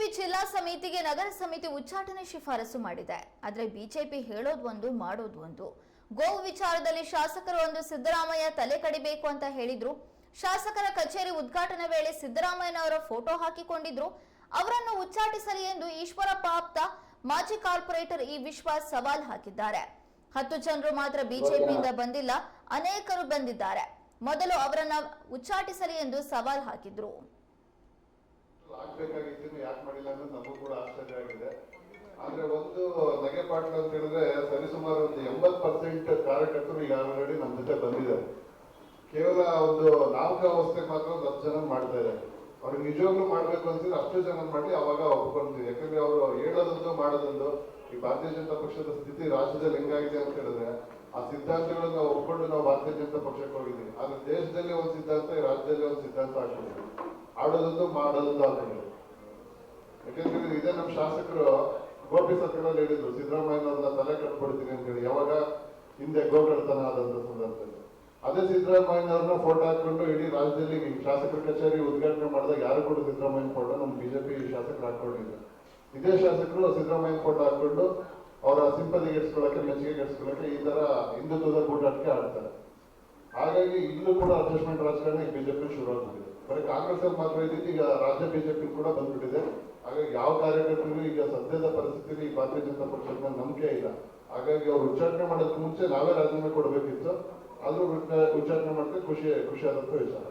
BJP ಜಿಲ್ಲಾ ಸಮಿತಿಗೆ ನಗರ ಸಮಿತಿ ಉಚ್ಚಾಟನೆ ಶಿಫಾರಸು ಮಾಡಿದೆ. ಆದ್ರೆ ಬಿಜೆಪಿ ಹೇಳೋದು ಒಂದು, ಮಾಡೋದು ಒಂದು. ಗೋವು ವಿಚಾರದಲ್ಲಿ ಶಾಸಕರು ಒಂದು ಸಿದ್ದರಾಮಯ್ಯ ತಲೆ ಕಡಿಬೇಕು ಅಂತ ಹೇಳಿದ್ರು. ಶಾಸಕರ ಕಚೇರಿ ಉದ್ಘಾಟನೆ ವೇಳೆ ಸಿದ್ದರಾಮಯ್ಯನವರ ಫೋಟೋ ಹಾಕಿಕೊಂಡಿದ್ರು. ಅವರನ್ನು ಉಚ್ಚಾಟಿಸಲಿ ಎಂದು ಈಶ್ವರಪ್ಪ ಆಪ್ತ ಮಾಜಿ ಕಾರ್ಪೊರೇಟರ್ ಈ ವಿಶ್ವಾಸ್ ಸವಾಲ್ ಹಾಕಿದ್ದಾರೆ. ಹತ್ತು ಜನರು ಮಾತ್ರ ಬಿಜೆಪಿಯಿಂದ ಬಂದಿಲ್ಲ, ಅನೇಕರು ಬಂದಿದ್ದಾರೆ. ಮೊದಲು ಅವರನ್ನ ಉಚ್ಚಾಟಿಸಲಿ ಎಂದು ಸವಾಲ್ ಹಾಕಿದ್ರು. ಆದ್ರೆ ಒಂದು ನಗೆ ಪಾಟ್ಲು ಅಂತ ಹೇಳಿದ್ರೆ ಸರಿಸುಮಾರು ಒಂದು ಎಂಬತ್ ಪರ್ಸೆಂಟ್ ಕಾರ್ಯಕರ್ತರು ಈಗ ಆಲ್ರೆಡಿ ನಮ್ಮ ಜೊತೆ ಬಂದಿದ್ದಾರೆ. ಕೇವಲ ಒಂದು ನಾಲ್ಕು ಅವಸ್ಥೆ ಮಾತ್ರ ಒಂದು ಹತ್ತು ಜನ ಮಾಡ್ತಾ ಇದ್ದಾರೆ. ಅವ್ರಿಗೆ ನಿಜವಾಗ್ಲೂ ಮಾಡ್ಬೇಕು ಅನ್ಸಿದ್ರೆ ಅಷ್ಟು ಜನ ಮಾಡಿ ಅವಾಗ ಒಪ್ಕೊಂತೀವಿ ಯಾಕಂದ್ರೆ ಅವರು ಹೇಳೋದೊಂದು ಮಾಡೋದೊಂದು. ಈ ಭಾರತೀಯ ಜನತಾ ಪಕ್ಷದ ಸ್ಥಿತಿ ರಾಜ್ಯದಲ್ಲಿ ಹೆಂಗಾಗಿದೆ ಅಂತ ಹೇಳಿದ್ರೆ ಆ ಸಿದ್ಧಾಂತಗಳನ್ನ ಒಪ್ಕೊಂಡು ನಾವು ಭಾರತೀಯ ಜನತಾ ಪಕ್ಷಕ್ಕೆ ಹೋಗಿದ್ದೀವಿ. ಆದ್ರೆ ದೇಶದಲ್ಲಿ ಒಂದು ಸಿದ್ಧಾಂತ, ಈ ರಾಜ್ಯದಲ್ಲಿ ಒಂದು ಸಿದ್ಧಾಂತ ಆಗಿದೆ ಆಡೋದೊಂದು ಮಾಡೋದೊಂದು ಹಾಕೊಂಡಿದ್ದೀವಿ ಯಾಕಂದ್ರೆ ಇದೇ ನಮ್ಮ ಶಾಸಕರು ಗೋಪಿ ಸತ್ಯನಲ್ಲಿ ಹೇಳಿದ್ರು ಸಿದ್ದರಾಮಯ್ಯನವ್ರನ್ನ ತಲೆ ಕಟ್ಬಿಡ್ತೀನಿ ಅಂತ ಹೇಳಿ ಯಾವಾಗ? ಹಿಂದೆ ಗೋಕರ್ತನ ಆದಂತ ಸಂದರ್ಭದಲ್ಲಿ. ಅದೇ ಸಿದ್ದರಾಮಯ್ಯನವ್ರನ್ನ ಫೋಟೋ ಹಾಕೊಂಡು ಇಡೀ ರಾಜ್ಯದಲ್ಲಿ ಶಾಸಕರ ಕಚೇರಿ ಉದ್ಘಾಟನೆ ಮಾಡಿದಾಗ ಯಾರು ಕೂಡ ಸಿದ್ದರಾಮಯ್ಯ ಫೋಟೋ ನಮ್ಮ ಬಿಜೆಪಿ ಶಾಸಕರು ಹಾಕೊಂಡಿಲ್ಲ ಇದೇ ಶಾಸಕರು ಸಿದ್ದರಾಮಯ್ಯ ಫೋಟೋ ಹಾಕೊಂಡು ಅವರ ಸಿಂಪತಿ ಗೆಡ್ಸ್ಕೊಳಕ್ಕೆ, ಮೆಚ್ಚುಗೆ ಗೆಡ್ಸ್ಕೊಳಕ್ಕೆ ಈ ತರ ಹಿಂದುತ್ವದ ಗೂಟಾಟಕ್ಕೆ ಆಡ್ತಾರೆ. ಹಾಗಾಗಿ ಈಗಲೂ ಕೂಡ ಅಡ್ಜಸ್ಟ್ಮೆಂಟ್ ರಾಜಕಾರಣ ಬಿಜೆಪಿ ಶುರು ಆಗ್ಬಿಟ್ಟಿದೆ. ಬರೀ ಕಾಂಗ್ರೆಸ್ ಅಲ್ಲಿ ಮಾತ್ರ ಇದ್ದಿದ್ದು ಈಗ ರಾಜ್ಯ ಬಿಜೆಪಿ ಕೂಡ ಬಂದ್ಬಿಟ್ಟಿದೆ. ಹಾಗಾಗಿ ಯಾವ ಕಾರ್ಯಕರ್ತರಿಗೂ ಈಗ ಸದ್ಯದ ಪರಿಸ್ಥಿತಿಯಲ್ಲಿ ಈ ಭಾರತೀಯ ಜನತಾ ಪಕ್ಷದ ನಂಬಿಕೆ ಇಲ್ಲ. ಹಾಗಾಗಿ ಅವ್ರು ಉಚ್ಚಾಟನೆ ಮಾಡೋದಕ್ಕೆ ಮುಂಚೆ ನಾವೇ ರಾಜೀನಾಮೆ ಕೊಡಬೇಕಿತ್ತು. ಆದರೂ ಉಚ್ಚಾಟನೆ ಮಾಡಿದ್ರೆ ಖುಷಿ ಖುಷಿ ಆದಂತ ವಿಚಾರ.